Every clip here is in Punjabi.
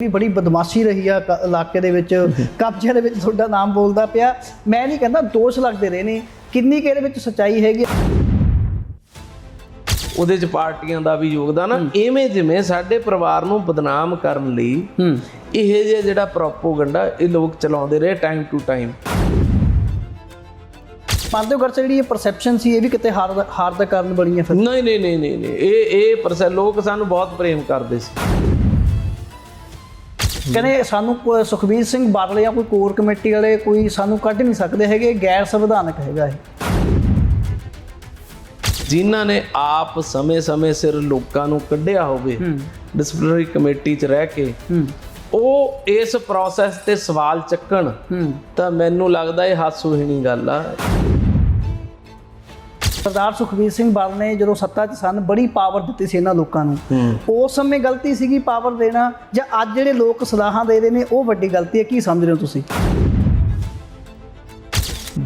ਵੀ ਬੜੀ ਬਦਮਾਸ਼ੀ ਰਹੀ ਆ ਇਲਾਕੇ ਦੇ ਵਿੱਚ। ਕਬਜ਼ਿਆਂ ਦੇ ਵਿੱਚ ਤੁਹਾਡਾ ਨਾਮ ਬੋਲਦਾ ਪਿਆ। ਮੈਂ ਨਹੀਂ ਕਹਿੰਦਾ ਦੋਸ਼ ਲੱਗਦੇ ਰਹੇ ਨੇ। ਕਿੰਨੀ ਕੁ ਇਹਦੇ ਵਿੱਚ ਸੱਚਾਈ ਹੈਗੀ ਉਹਦੇ ਚ ਪਾਰਟੀਆਂ ਦਾ ਵੀ ਯੋਗਦਾਨ ਐਵੇਂ ਜਿਵੇਂ ਸਾਡੇ ਪਰਿਵਾਰ ਨੂੰ ਬਦਨਾਮ ਕਰਨ ਲਈ ਇਹ ਜਿਹਾ ਜਿਹੜਾ ਪ੍ਰੋਪੋਗੰਡਾ ਇਹ ਲੋਕ ਚਲਾਉਂਦੇ ਰਹੇ ਟਾਈਮ ਟੂ ਟਾਈਮ ਮੰਨਦੇ ਹੋ ਗਰਚਾ ਜਿਹੜੀ ਇਹ ਪਰਸੈਪਸ਼ਨ ਸੀ ਇਹ ਵੀ ਕਿਤੇ ਹਾਰ ਹਾਰ ਦਾ ਕਾਰਨ ਬਣੀ ਹੈ ਫਿਰ? ਨਹੀਂ ਨਹੀਂ ਨਹੀਂ ਨਹੀਂ ਇਹ ਇਹ ਪਰਸੈਂਟ ਲੋਕ ਸਾਨੂੰ ਬਹੁਤ ਪ੍ਰੇਮ ਕਰਦੇ ਸੀ। ਕਹਿੰਦੇ ਸਾਨੂੰ ਸੁਖਬੀਰ ਸਿੰਘ ਬਾਦਲ ਜਾਂ ਕੋਈ ਕੋਰ ਕਮੇਟੀ ਵਾਲੇ ਕੋਈ ਸਾਨੂੰ ਕੱਢ ਨਹੀਂ ਸਕਦੇ ਹੈਗੇ ਗੈਰ ਸੰਵਿਧਾਨਕ ਹੈਗਾ ਇਹ। ਜਿਨ੍ਹਾਂ ਨੇ ਆਪ ਸਮੇਂ-ਸਮੇਂ ਸਿਰ ਲੋਕਾਂ ਨੂੰ ਕੱਢਿਆ ਹੋਵੇ ਡਿਸਪਲਿਨਰੀ ਕਮੇਟੀ 'ਚ ਰਹਿ ਕੇ ਉਹ ਇਸ ਪ੍ਰੋਸੈਸ ਤੇ ਸਵਾਲ ਚੱਕਣ ਤਾਂ ਮੈਨੂੰ ਲੱਗਦਾ ਇਹ ਹਾਸੋਹੀਣੀ ਗੱਲ ਆ। ਸਰਦਾਰ ਸੁਖਬੀਰ ਸਿੰਘ ਬਾਦਲ ਨੇ ਜਦੋਂ ਸੱਤਾ 'ਚ ਸਨ ਬੜੀ ਪਾਵਰ ਦਿੱਤੀ ਸੀ ਇਹਨਾਂ ਲੋਕਾਂ ਨੂੰ। ਉਸ ਸਮੇਂ ਗਲਤੀ ਸੀਗੀ ਪਾਵਰ ਦੇਣਾ ਜਾਂ ਅੱਜ ਜਿਹੜੇ ਲੋਕ ਸਲਾਹਾਂ ਦੇ ਰਹੇ ਨੇ ਉਹ ਵੱਡੀ ਗਲਤੀ ਹੈ ਕੀ ਸਮਝ ਰਹੇ ਹੋ ਤੁਸੀਂ?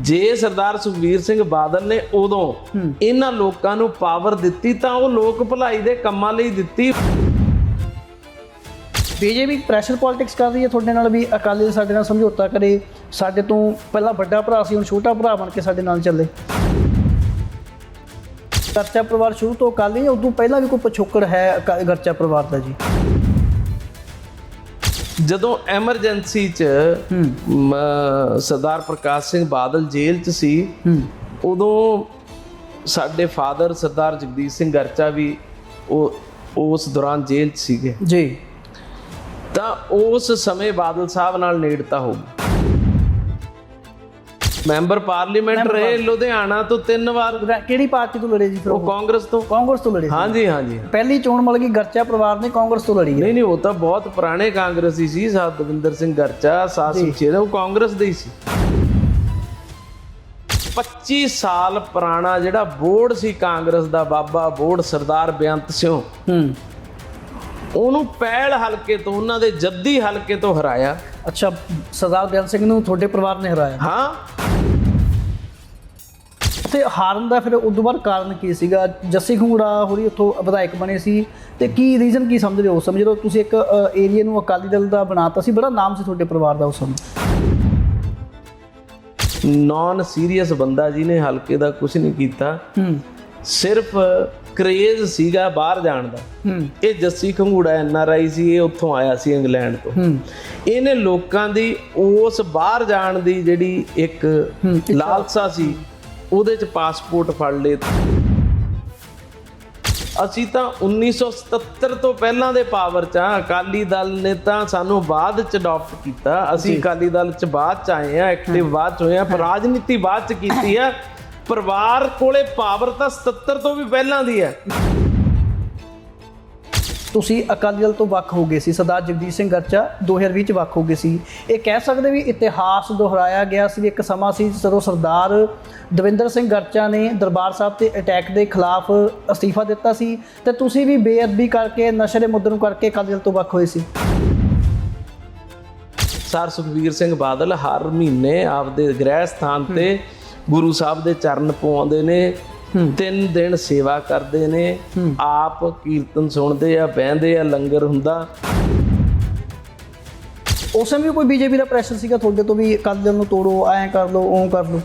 ਜੇ ਸਰਦਾਰ ਸੁਖਬੀਰ ਸਿੰਘ ਬਾਦਲ ਨੇ ਉਦੋਂ ਇਹਨਾਂ ਲੋਕਾਂ ਨੂੰ ਪਾਵਰ ਦਿੱਤੀ ਤਾਂ ਉਹ ਲੋਕ ਭਲਾਈ ਦੇ ਕੰਮਾਂ ਲਈ ਦਿੱਤੀ। ਬੀਜੇਪੀ ਪ੍ਰੈਸ਼ਰ ਪੋਲਿਟਿਕਸ ਕਰ ਰਹੀ ਹੈ ਤੁਹਾਡੇ ਨਾਲ ਵੀ ਅਕਾਲੀ ਸਾਡੇ ਨਾਲ ਸਮਝੌਤਾ ਕਰੇ ਸਾਡੇ ਤੋਂ ਪਹਿਲਾਂ ਵੱਡਾ ਭਰਾ ਸੀ ਹੁਣ ਛੋਟਾ ਭਰਾ ਬਣ ਕੇ ਸਾਡੇ ਨਾਲ ਚੱਲੇ। ਗਰਚਾ ਪਰਿਵਾਰ ਸ਼ੁਰੂ ਤੋਂ ਅਕਾਲੀ ਹੈ ਉਦੋਂ ਪਹਿਲਾਂ ਵੀ ਕੋਈ ਪਿਛੋਕੜ ਹੈ ਅਕਾ- ਗਰਚਾ ਪਰਿਵਾਰ ਦਾ ਜੀ? ਜਦੋਂ ਐਮਰਜੈਂਸੀ 'ਚ ਮ, ਸਰਦਾਰ ਪ੍ਰਕਾਸ਼ ਸਿੰਘ ਬਾਦਲ ਜੇਲ੍ਹ 'ਚ ਸੀ ਉਦੋਂ ਸਾਡੇ ਫਾਦਰ ਸਰਦਾਰ ਜਗਦੀਸ਼ ਸਿੰਘ ਗਰਚਾ ਵੀ ਉਹ ਉਸ ਦੌਰਾਨ ਜੇਲ੍ਹ 'ਚ ਸੀਗੇ। ਜੀ। ਤਾਂ ਉਸ ਸਮੇਂ ਬਾਦਲ ਸਾਹਿਬ ਨਾਲ ਨੇੜਤਾ ਹੋ ਗਈ। ਮੈਂਬਰ ਪਾਰਲੀਮੈਂਟ ਰਹੇ ਲੁਧਿਆਣਾ ਤੋਂ ਤਿੰਨ ਵਾਰ। ਕਿਹੜੀ ਪਾਰਟੀ ਤੋਂ ਲੜੇ ਜੀ ਫਿਰ ਉਹ? ਕਾਂਗਰਸ ਤੋਂ। ਕਾਂਗਰਸ ਤੋਂ ਲੜੇ। ਹਾਂਜੀ ਹਾਂਜੀ। ਪਹਿਲੀ ਚੋਣ ਮਤਲਬ ਕਿ ਗਰਚਾ ਪਰਿਵਾਰ ਨੇ ਕਾਂਗਰਸ ਤੋਂ ਲੜੀ ਨਹੀਂ ਨਹੀਂ ਉਹ ਤਾਂ ਬਹੁਤ ਪੁਰਾਣੇ ਕਾਂਗਰਸੀ ਸੀ ਸਾਧ ਦਵਿੰਦਰ ਸਿੰਘ ਗਰਚਾ ਸਾਸੂ ਛੇਦਾ ਉਹ ਕਾਂਗਰਸ ਦੇ ਹੀ ਸੀ। 25 ਸਾਲ ਪੁਰਾਣਾ ਜਿਹੜਾ ਬੋਰਡ ਸੀ ਕਾਂਗਰਸ ਦਾ ਬਾਬਾ ਬੋਰਡ ਸਰਦਾਰ ਬੇਅੰਤ ਸਿੰਘ। ਹੂੰ। ਉਹਨੂੰ ਪਹਿਲ ਹਲਕੇ ਤੋਂ ਉਹਨਾਂ ਦੇ ਜੱਦੀ ਹਲਕੇ ਤੋਂ ਹਰਾਇਆ। ਅੱਛਾ ਸਰਦਾਰ ਬਿਆਨ ਸਿੰਘ ਨੂੰ ਤੁਹਾਡੇ ਪਰਿਵਾਰ ਨੇ ਹਰਾਇਆ। ਹਾਂ। ਤੇ ਹਾਰਨ ਦਾ ਫਿਰ ਉਦੋਂ ਬਾਅਦ ਕਾਰਨ ਕੀ ਸੀਗਾ? ਜੱਸੀ ਖੰਗੂੜਾ ਹੋਰੀ ਉੱਥੋਂ ਵਿਧਾਇਕ ਬਣੇ ਸੀ ਤੇ ਕੀ ਰੀਜ਼ਨ ਕੀ ਸਮਝਦੇ ਹੋ ਉਸ ਸਮੇਂ? ਜਦੋਂ ਤੁਸੀਂ ਇੱਕ ਏਰੀਆ ਨੂੰ ਅਕਾਲੀ ਦਲ ਦਾ ਬਣਾਤਾ ਸੀ ਬੜਾ ਨਾਮ ਸੀ ਤੁਹਾਡੇ ਪਰਿਵਾਰ ਦਾ ਉਸ ਸਮੇਂ? ਨਾਨ ਸੀਰੀਅਸ ਬੰਦਾ ਜੀ ਨੇ ਹਲਕੇ ਦਾ ਕੁਝ ਨਹੀਂ ਕੀਤਾ। ਹੂੰ। ਸਿਰਫ ਕਰੇਜ਼ ਸੀਗਾ ਬਾਹਰ ਜਾਣ ਦਾ। ਇਹ Jassi Khangura N R I ਸੀ ਇਹ ਉੱਥੋਂ ਆਇਆ ਸੀ ਇੰਗਲੈਂਡ ਤੋਂ। ਇਹਨੇ ਲੋਕਾਂ ਦੀ ਉਸ ਬਾਹਰ ਜਾਣ ਦੀ ਜਿਹੜੀ ਇੱਕ ਲਾਲਸਾ ਸੀ ਉਹਦੇ ਚ ਪਾਸਪੋਰਟ ਫੜ ਲਏ। ਅਸੀਂ ਤਾਂ 1977 ਤੋਂ ਪਹਿਲਾਂ ਦੇ ਪਾਵਰ ਚ ਆ ਅਕਾਲੀ ਦਲ ਨੇ ਤਾਂ ਸਾਨੂੰ ਬਾਅਦ ਚ ਅਡਾਪਟ ਕੀਤਾ। ਅਸੀਂ ਅਕਾਲੀ ਦਲ ਚ ਬਾਅਦ ਚ ਆਏ ਆ ਐਕਟਿਵ ਬਾਅਦ ਚ ਹੋਏ ਆ ਪਰ ਰਾਜਨੀਤੀ ਬਾਅਦ ਚ ਕੀਤੀ ਆ ਪਰਿਵਾਰ ਕੋਲੇ ਪਾਵਰ ਤਾਂ 77 ਤੋਂ ਵੀ ਪਹਿਲਾਂ ਦੀ ਹੈ। ਤੁਸੀਂ ਅਕਾਲੀ ਦਲ ਤੋਂ ਵੱਖ ਹੋ ਗਏ ਸੀ ਸਰਦਾਰ ਜਗਦੀਸ਼ ਸਿੰਘ ਗਰਚਾ 2020 ਚ ਵੱਖ ਹੋ ਗਏ ਸੀ। ਇਹ ਕਹਿ ਸਕਦੇ ਵੀ ਇਤਿਹਾਸ ਦੁਹਰਾਇਆ ਗਿਆ ਸੀ ਇੱਕ ਸਮਾਂ ਸੀ ਜਦੋਂ ਸਰਦਾਰ ਦਵਿੰਦਰ ਸਿੰਘ ਗਰਚਾ ਨੇ ਦਰਬਾਰ ਸਾਹਿਬ ਤੇ ਅਟੈਕ ਦੇ ਖਿਲਾਫ ਅਸਤੀਫਾ ਦਿੱਤਾ ਸੀ ਤੇ ਤੁਸੀਂ ਵੀ ਬੇਅਦਬੀ ਕਰਕੇ ਨਸ਼ੇ ਦੇ ਮੁੱਦੇ ਨੂੰ ਕਰਕੇ ਅਕਾਲੀ ਦਲ ਤੋਂ ਵੱਖ ਹੋਏ ਸੀ। ਸਰ ਸੁਖਵੀਰ ਸਿੰਘ ਬਾਦਲ ਹਰ ਮਹੀਨੇ ਆਪਦੇ ਗ੍ਰਹਿ ਸਥਾਨ ਤੇ ਗੁਰੂ ਸਾਹਿਬ ਦੇ ਚਰਨ ਪਵਾਉਂਦੇ ਨੇ। ਤਿੰਨ ਦਿਨ ਸੇਵਾ ਕਰਦੇ ਨੇ ਆਪ ਕੀਰਤਨ ਸੁਣਦੇ ਆ ਬਹਿੰਦੇ ਆ ਲੰਗਰ ਹੁੰਦਾ। ਉਸ ਸਮੇਂ ਵੀ ਕੋਈ ਬੀਜੇਪੀ ਦਾ ਪ੍ਰੈਸ਼ਰ ਸੀਗਾ ਤੁਹਾਡੇ ਤੋਂ ਵੀ ਅਕਾਲੀ ਦਲ ਨੂੰ ਤੋੜੋ ਐਂ ਕਰ ਲਓ ਉਹ ਕਰ ਲਓ?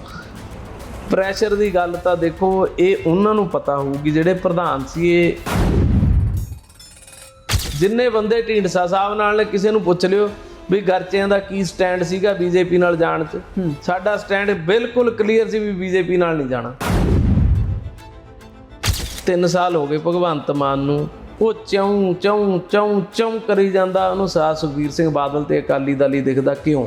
ਪ੍ਰੈਸ਼ਰ ਦੀ ਗੱਲ ਤਾਂ ਦੇਖੋ ਇਹ ਉਹਨਾਂ ਨੂੰ ਪਤਾ ਹੋਊਗੀ ਜਿਹੜੇ ਪ੍ਰਧਾਨ ਸੀ ਇਹ। ਜਿੰਨੇ ਬੰਦੇ ਢੀਂਡਸਾ ਸਾਹਿਬ ਨਾਲ ਨੇ ਕਿਸੇ ਨੂੰ ਪੁੱਛ ਲਿਓ ਵੀ ਗਰਚਿਆਂ ਦਾ ਕੀ ਸਟੈਂਡ ਸੀਗਾ ਬੀਜੇਪੀ ਨਾਲ ਜਾਣ 'ਚ? ਸਾਡਾ ਸਟੈਂਡ ਬਿਲਕੁਲ ਕਲੀਅਰ ਸੀ ਵੀ ਬੀਜੇਪੀ ਨਾਲ ਨਹੀਂ ਜਾਣਾ। 3 ਸਾਲ ਹੋ ਗਏ ਭਗਵੰਤ ਮਾਨ ਨੂੰ। ਉਹ ਚੌਂ ਚੌਂ ਚੌਂ ਚੌਂ ਕਰੀ ਜਾਂਦਾ। ਉਹਨੂੰ ਸਾਹ ਸੁਖਬੀਰ ਸਿੰਘ ਬਾਦਲ ਤੇ ਅਕਾਲੀ ਦਲ ਹੀ ਦਿਖਦਾ ਕਿਉਂ?